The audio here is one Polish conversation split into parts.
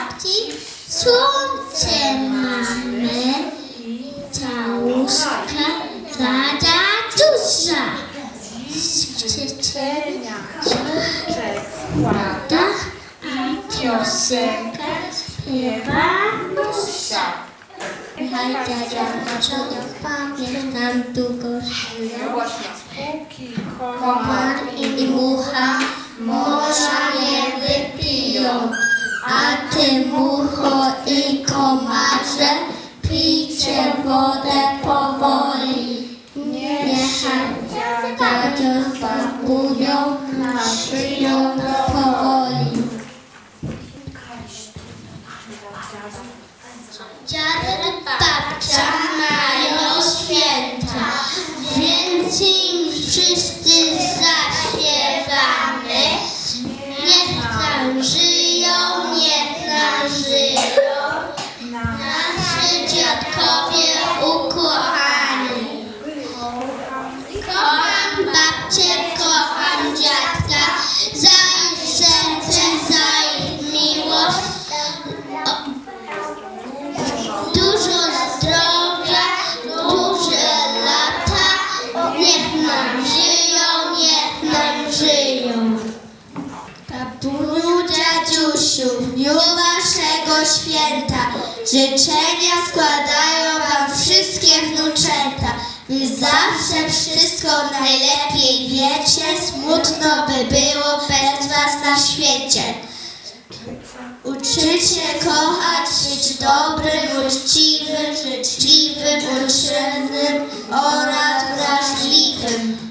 babci, słońce mamy, całuszka dla dziadusia. Życzenia składa, a piosenkę śpiewa. Hej, dziadzia, dlaczego pamiętam długo żyją? Komar i mucha a ty mucho i komarze pijcie wodę powoli. Niechaj dziadzio z babunią naszyją powoli. Dziadek, babcia mają święta, więc im wszyscy zaśpiewamy. Niech Babcię, kocham dziadka, za ich serce, za ich miłość. O, Dużo zdrowia, duże lata, niech nam żyją, niech nam żyją. Babuniu, dziadziusiu, w dniu waszego święta życzenia składają wam wszystkie wnuczęta. Wy zawsze wszystko najlepiej wiecie, smutno by było bez was na świecie. Uczycie kochać, być dobrym, uczciwym, życzliwym, uczynnym oraz wrażliwym.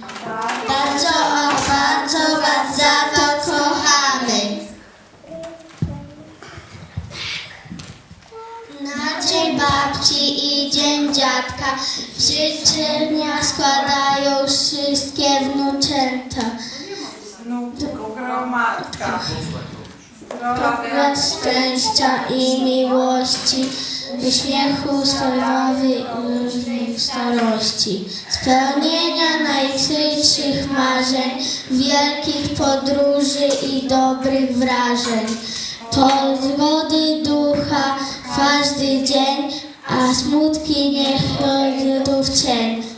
Na dzień babci i dzień dziadka życzenia składają wszystkie wnuczęta. Wnuczku, gromadka. Szczęścia i miłości, uśmiechu słowowy i różnych starości, spełnienia najskrytszych marzeń, wielkich podróży i dobrych wrażeń, zgody ducha każdy dzień, a smutki niech chodzą w cień.